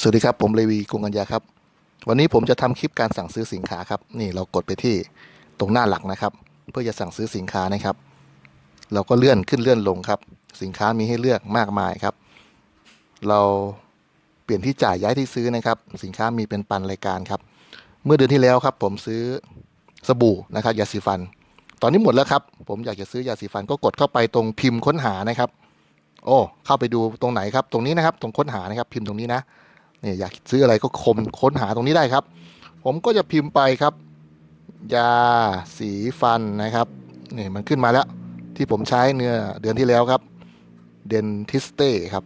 สวัสดีครับ ผมเลวีกุงกัญญาครับ วันนี้ผมจะทำคลิปการสั่งซื้อสินค้าครับ นี่เรากดไปที่ตรงหน้าหลักนะครับ เพื่อจะสั่งซื้อสินค้านะครับ เราก็เลื่อนขึ้นเลื่อนลงครับ สินค้ามีให้เลือกมากมายครับ เราเปลี่ยนที่จ่ายย้ายที่ซื้อนะครับ สินค้ามีเป็นปันรายการครับ เมื่อเดือนที่แล้วครับ ผมซื้อสบู่นะครับยาสีฟัน ตอนนี้หมดแล้วครับ ผมอยากจะซื้อยาสีฟันก็กดเข้าไปตรงพิมพ์ค้นหานะครับ โอ้เข้าไปดูตรงไหนครับ ตรงนี้นะครับ ตรงค้นหานะครับ พิมพ์ตรงนี้นะ เนี่ยอยากซื้ออะไรก็คมค้นหาตรงนี้ได้ครับ ผมก็จะพิมพ์ไปครับ ยาสีฟันนะครับนี่มันขึ้นมาแล้วที่ผมใช้เนื้อเดือนที่แล้วครับเดนทิสเต้ครับ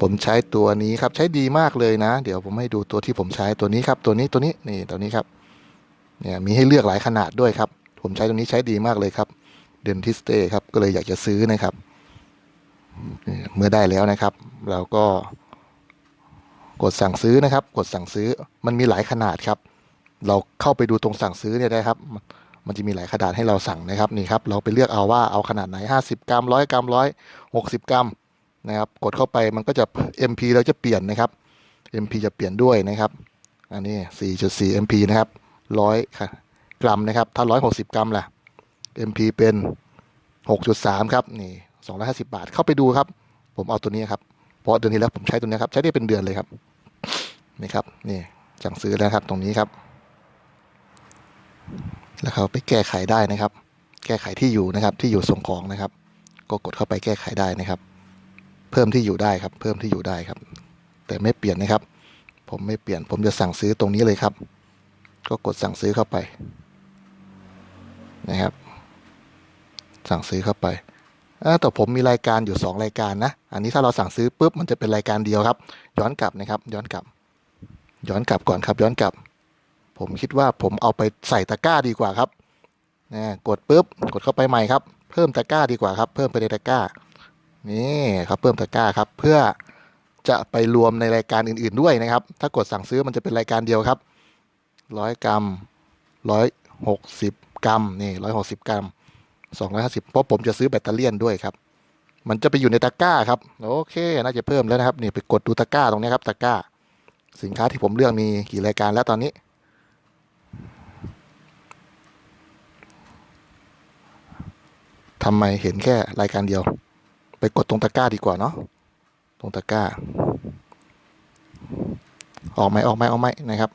ผมใช้ตัวนี้ครับใช้ดีมากเลยนะ เดี๋ยวผมให้ดูตัวที่ผมใช้ตัวนี้ครับ ตัวนี้ตัวนี้นี่ตัวนี้ครับเนี่ยมีให้เลือกหลายขนาดด้วยครับ ผมใช้ตัวนี้ใช้ดีมากเลยครับเดนทิสเต้ครับก็เลยอยากจะซื้อนะครับ เมื่อได้แล้วนะครับ เราก็ ดสั่งซื้อนะครับ กดสั่งซื้อมันมีหลายขนาดครับ เราเข้าไปดูตรงสั่งซื้อเนี่ยได้ครับ มันจะมีหลายขนาดให้เราสั่งนะครับนี่ครับ เราไปเลือกเอาว่าเอาขนาดไหน 50 กรัมร้อยกรัมร้อยหกสิบกรัมนะครับ กดเข้าไปมันก็จะ MP เราจะเปลี่ยนนะครับ MP จะเปลี่ยนด้วยนะครับ อันนี้ 4.4 MP นะครับร้อยกรัมนะครับ ถ้า 160 กรัมล่ะ MP เป็น 6.3 ครับนี่250 บาทเข้าไปดูครับ ผมเอาตัวนี้ครับ เพราะเดือนที่แล้วผมใช้ตัวนี้ครับ ใช้ได้เป็นเดือนเลยครับ นี่ครับนี่สั่งซื้อแล้วครับตรงนี้ครับ แล้วเขาไปแก้ไขได้นะครับ แก้ไขที่อยู่นะครับที่อยู่ส่งของนะครับ ก็กดเข้าไปแก้ไขได้นะครับ เพิ่มที่อยู่ได้ครับ เพิ่มที่อยู่ได้ครับ แต่ไม่เปลี่ยนนะครับ ผมไม่เปลี่ยน ผมจะสั่งซื้อตรงนี้เลยครับ ก็กดสั่งซื้อเข้าไป นะครับ สั่งซื้อเข้าไปแต่ผมมีรายการอยู่ 2 รายการนะ อันนี้ถ้าเราสั่งซื้อปุ๊บมันจะเป็นรายการเดียวครับ ย้อนกลับนะครับ ย้อนกลับ ย้อนกลับก่อนครับ ย้อนกลับ ผมคิดว่าผมเอาไปใส่ตะกร้าดีกว่าครับนะกดปุ๊บกดเข้าไปใหม่ครับ เพิ่มตะกร้าดีกว่าครับ เพิ่มไปในตะกร้า นี่ครับเพิ่มตะกร้าครับ เพื่อจะไปรวมในรายการอื่น ๆด้วยนะครับ ถ้ากดสั่งซื้อมันจะเป็นรายการเดียวครับร้อยกรัมร้อยหกสิบกรัมนี่ร้อยหกสิบกรัม250เพราะผมจะซื้อแบตเตอรี่ยนด้วยครับ มันจะไปอยู่ในตะกร้าครับ โอเค น่าจะเพิ่มแล้วนะครับ นี่ไปกดดูตะกร้าตรงนี้ครับตะกร้า สินค้าที่ผมเลือกมีกี่รายการแล้วตอนนี้ ทำไมเห็นแค่รายการเดียว ไปกดตรงตะกร้าดีกว่าเนาะ ตรงตะกร้า ออกไหมออกไหมออกไหมนะครับ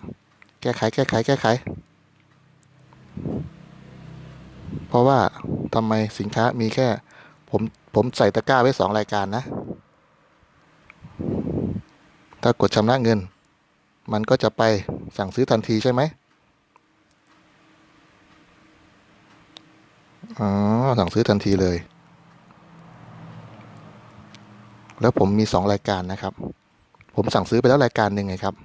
แก้ไขแก้ไขแก้ไข เพราะว่าทำไมสินค้ามีแค่ ผมผมใส่ตะกร้าไว้สองรายการนะถ้ากดชำระเงิน มันก็จะไปสั่งซื้อทันทีใช่ไหมอ๋อ สั่งซื้อทันทีเลย แล้วผมมีสองรายการนะครับ ผมสั่งซื้อไปแล้วรายการหนึ่งไงครับ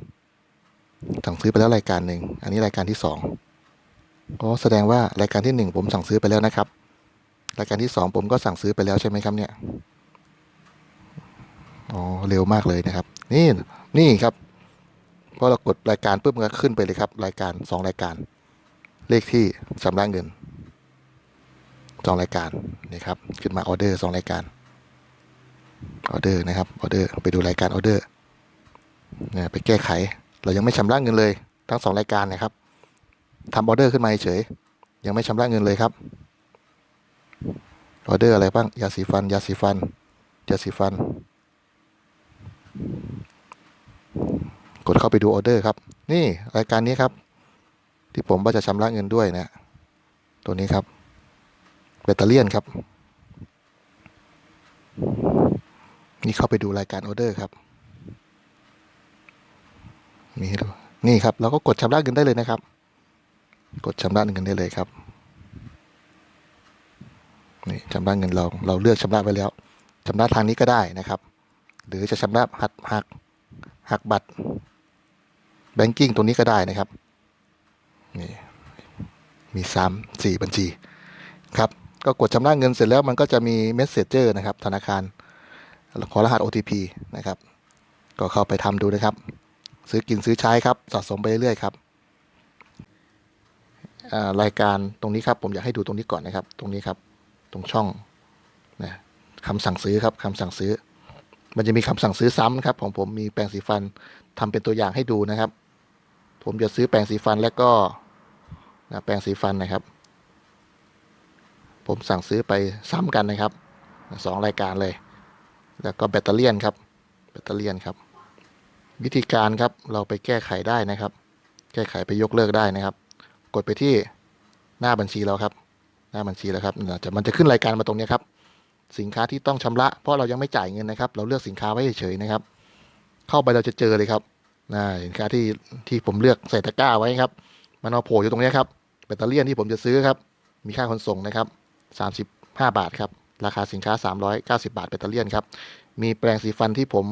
สั่งซื้อไปแล้วรายการหนึ่ง อันนี้รายการที่สองอ๋อแสดงว่ารายการที่หนึ่งผมสั่งซื้อไปแล้วนะครับ รายการที่สองผมก็สั่งซื้อไปแล้วใช่ไหมครับเนี่ย อ๋อ เร็วมากเลยนะครับ นี่ นี่ครับ อเรากดรายการปุ๊บมันก็ขึ้นไปเลยครับ รายการสองรายการ เลขที่ชำระเงินสองรายการนี่ครับขึ้นมาออเดอร์สองรายการออเดอร์นะครับออเดอร์ไปดูรายการออเดอร์เนี่ยไปแก้ไข เรายังไม่ชำระเงินเลยทั้งสองรายการนะครับทำออเดอร์ขึ้นมาเฉยยังไม่ชำระเงินเลยครับออเดอร์อะไรบ้างยาสีฟันยาสีฟันยาสีฟัน กดเข้าไปดูออเดอร์ครับ นี่รายการนี้ครับ ที่ผมว่าจะชำระเงินด้วยนะ ตัวนี้ครับแบตเตอรี่ครับ นี่เข้าไปดูรายการออเดอร์ครับมีให้ดูนี่ครับ เราก็กดชำระเงินได้เลยนะครับ กดชำระเงินได้เลยครับนี่ชำระเงินเราเราเลือกชำระไว้แล้วชำระทางนี้ก็ได้นะครับ หรือจะชำระหักหักหักบัตร แบงกิ้งตรงนี้ก็ได้นะครับนี่มีสามสี่บัญชีครับก็กดชำระเงินเสร็จแล้วมันก็จะมีเมสเซจเจอร์นะครับ ธนาคารขอรหัส OTP นะครับ ก็เข้าไปทำดูนะครับ ซื้อกินซื้อใช้ครับสะสมไปเรื่อยๆครับรายการตรงนี้ครับผมอยากให้ดูตรงนี้ก่อนนะครับ ตรงนี้ครับตรงช่องนะคำสั่งซื้อครับคำสั่งซื้อ มันจะมีคำสั่งซื้อซ้ำนะครับของผมมีแปรงสีฟันทำเป็นตัวอย่างให้ดูนะครับ ผมจะซื้อแปรงสีฟันแล้วก็นะแปรงสีฟันนะครับ ผมสั่งซื้อไปซ้ำกันนะครับสองรายการเลย แล้วก็แบตเตอรี่ครับ แบตเตอรี่ครับ วิธีการครับเราไปแก้ไขได้นะครับ แก้ไขไปยกเลิกได้นะครับ กดไปที่หน้าบัญชีเราครับ หน้าบัญชีแล้วครับจะมันจะขึ้นรายการมาตรงนี้ครับ สินค้าที่ต้องชำระ เพราะเรายังไม่จ่ายเงินนะครับ เราเลือกสินค้าไว้เฉยๆนะครับ เข้าไปเราจะเจอเลยครับ นะสินค้าที่ที่ผมเลือกใส่ตะกร้าไว้ครับ มันมาโผล่อยู่ตรงนี้ครับแบตเตอรี่ที่ผมจะซื้อครับ มีค่าขนส่งนะครับ 35 บาทครับ ราคาสินค้า 390 บาทแบตเตอรี่ครับ มีแปรงสีฟันที่ผม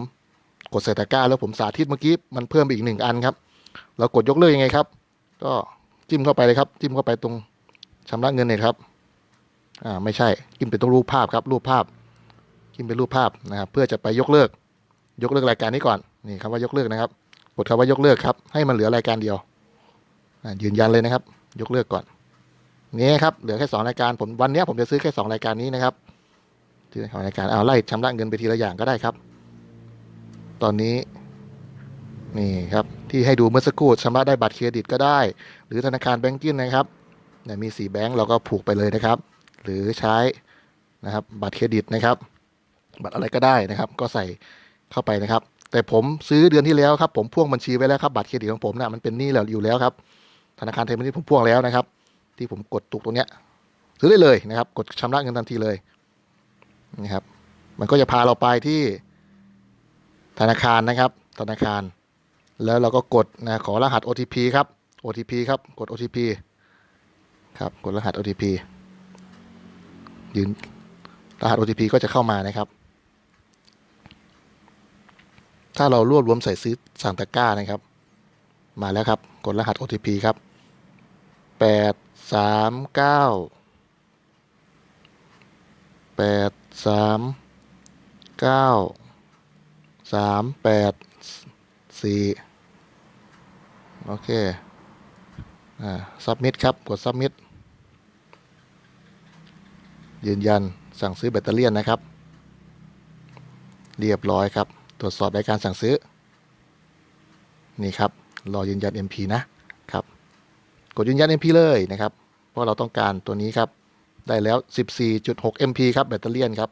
กดใส่ตะกร้าแล้วผมสาธิตเมื่อกี้มันเพิ่มไปอีกหนึ่งอันครับ เรากดยกเลิกยังไงครับ ก็จิ้มเข้าไปเลยครับ จิ้มเข้าไปตรงชำระเงินเนี่ยครับ อ่าไม่ใช่จิ้มไปตรงรูปภาพครับ รูปภาพจิ้มเป็นรูปภาพนะครับ เพื่อจะไปยกเลิก ยกเลิกรายการนี้ก่อน นี่คำว่ายกเลิกนะครับ กดคำว่ายกเลิกครับ ให้มันเหลือรายการเดียวยืนยันเลยนะครับ ยกเลิกก่อนนี่ครับเหลือแค่สองรายการผมวันนี้ผมจะซื้อแค่สองรายการนี้นะครับซื้อสองรายการเอาไล่ชำระเงินไปทีละอย่างก็ได้ครับ ตอนนี้นี่ครับที่ให้ดูเมื่อสักครู่ชำระได้บัตรเครดิตก็ได้ หรือธนาคารแบงกิ้งนะครับมีสีแบงก์เราก็ผูกไปเลยนะครับ หรือใช้นะครับบัตรเครดิตนะครับ บัตรอะไรก็ได้นะครับ ก็ใส่เข้าไปนะครับ แต่ผมซื้อเดือนที่แล้วครับผมพ่วงบัญชีไว้แล้วครับบัตรเครดิตของผมนะมันเป็นหนี้แล้วอยู่แล้วครับ ธนาคารไทยพาณิชย์ผมพ่วงแล้วนะครับ ที่ผมกดตุกตรงเนี้ยซื้อได้เลยนะครับ กดชำระเงินทันทีเลยนะครับ มันก็จะพาเราไปที่ธนาคารนะครับ ธนาคาร แล้วเราก็กดนะขอรหัส OTP ครับ OTP ครับกด OTP ครับกดรหัส OTP ยืนรหัส OTP ก็จะเข้ามานะครับ ถ้าเรารวบรวมใส่ซื้อสั่งตะกร้านะครับ มาแล้วครับ กดรหัส OTP ครับแปดสามเก้าแปดสามเก้าสามแปดสี่โอเค อ่า submit ครับ กด submit ยืนยันสั่งซื้อแบตเตอรี่นะครับ เรียบร้อยครับ ตรวจสอบรายการสั่งซื้อ นี่ครับ รอยืนยัน MP นะครับ กดยืนยัน MP เลยนะครับ เพราะเราต้องการตัวนี้ครับ ได้แล้ว 14.6 MP ครับแบตเตอรี่ครับ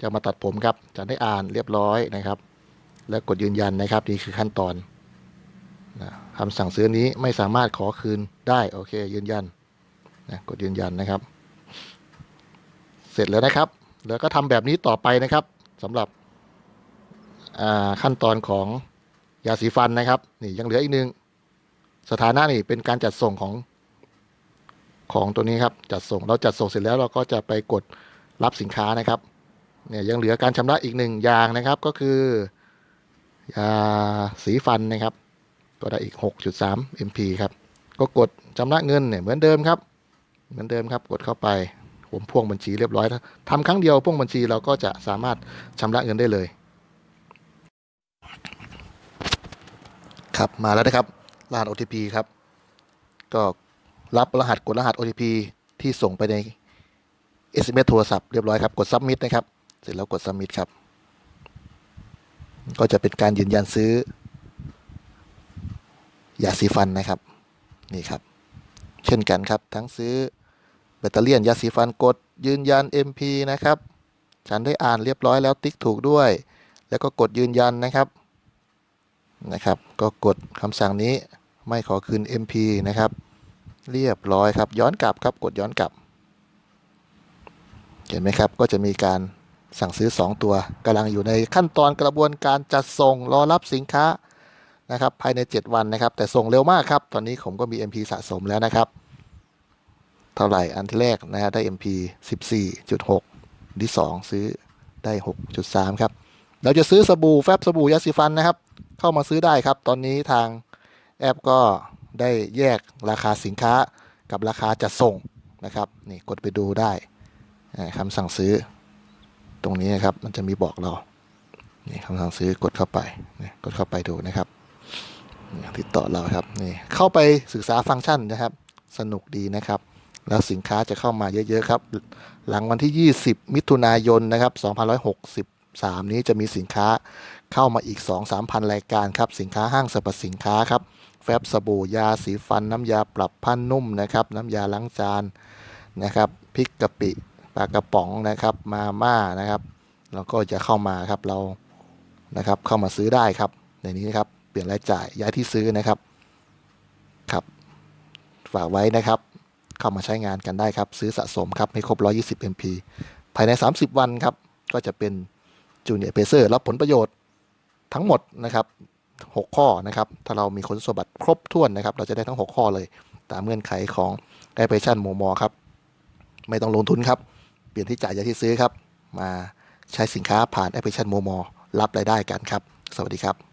จะมาตัดผมครับ จะได้อ่านเรียบร้อยนะครับ แล้วกดยืนยันนะครับนี่คือขั้นตอนนะคำสั่งซื้อนี้ไม่สามารถขอคืนได้โอเค ยืนยันนะกดยืนยันนะครับ เสร็จแล้วนะครับ แล้วก็ทำแบบนี้ต่อไปนะครับสำหรับ ขั้นตอนของยาสีฟันนะครับ นี่ยังเหลืออีกหนึ่งสถานะนี่เป็นการจัดส่งของของตัวนี้ครับจัดส่งเราจัดส่งเสร็จแล้วเราก็จะไปกดรับสินค้านะครับเนี่ยยังเหลือการชำระอีกหนึ่งอย่างนะครับก็คือยาสีฟันนะครับก็ได้อีก 6.3 MP ครับก็กดชำระเงินเนี่ยเหมือนเดิมครับ เหมือนเดิมครับกดเข้าไปผมพ่วงบัญชีเรียบร้อยทำครั้งเดียวพ่วงบัญชีเราก็จะสามารถชำระเงินได้เลย ครับ มาแล้วนะครับ รหัส OTP ครับ ก็รับรหัสกดรหัส OTP ที่ส่งไปใน SMS โทรศัพท์เรียบร้อยครับ กด submit นะครับ เสร็จแล้วกด submit ครับ ก็จะเป็นการยืนยันซื้อยาสีฟันนะครับ นี่ครับ เช่นกันครับ ทั้งซื้อแบตเตอรี่ยนยาสีฟันกดยืนยัน MP นะครับ ฉันได้อ่านเรียบร้อยแล้วติ๊กถูกด้วย แล้วก็กดยืนยันนะครับ นะครับ ก็กดคำสั่งนี้ไม่ขอคืน MP นะครับ เรียบร้อยครับ ย้อนกลับครับ กดย้อนกลับ เห็นไหมครับ ก็จะมีการสั่งซื้อ 2 ตัวกำลังอยู่ในขั้นตอนกระบวนการจัดส่งรอรับสินค้านะครับภายใน 7 วันนะครับ แต่ส่งเร็วมากครับ ตอนนี้ผมก็มี MP สะสมแล้วนะครับ เท่าไหร่อันที่แรกนะฮะได้ MP 14.6 ที่ 2 ซื้อได้ 6.3 ครับ เราจะซื้อสบู่แฟบสบู่ยาสีฟันนะครับ เข้ามาซื้อได้ครับ ตอนนี้ทางแอปก็ได้แยกราคาสินค้ากับราคาจัดส่งนะครับนี่กดไปดูได้คำสั่งซื้อ ตรงนี้นะครับมันจะมีบอกเรานี่คำสั่งซื้อกดเข้าไปนี่กดเข้าไปดูนะครับติดต่อเราครับนี่เข้าไปศึกษาฟังก์ชันนะครับ สนุกดีนะครับ แล้วสินค้าจะเข้ามาเยอะๆครับ หลังวันที่ 20 มิถุนายนนะครับ2,160 3 นี้จะมีสินค้าเข้ามาอีก 2-3พันรายการครับ สินค้าห้างสรรพสินค้าครับแฟบสบู่ยาสีฟัน น้ำยาปรับผ้านุ่มนะครับ น้ำยาล้างจานนะครับพริกกะปิปลากระป๋องนะครับ มาม่านะครับแล้วก็จะเข้ามาครับเรานะครับ เข้ามาซื้อได้ครับ ในนี้นะครับเปลี่ยนรายจ่ายย้ายที่ซื้อนะครับครับ ฝากไว้นะครับ เข้ามาใช้งานกันได้ครับ ซื้อสะสมครับให้ครบ 120 MP ภายใน 30 วันครับ ก็จะเป็น จูเนียร์เพเซอร์รับผลประโยชน์ทั้งหมดนะครับ 6 ข้อนะครับ ถ้าเรามีคุณสมบัติครบถ้วนนะครับ เราจะได้ทั้ง 6 ข้อเลย ตามเงื่อนไขของแอปพลิเคชันโมมอครับ ไม่ต้องลงทุนครับ เปลี่ยนที่จ่ายยาที่ซื้อครับ มาใช้สินค้าผ่านแอปพลิเคชันโมมอรับรายได้กันครับ สวัสดีครับ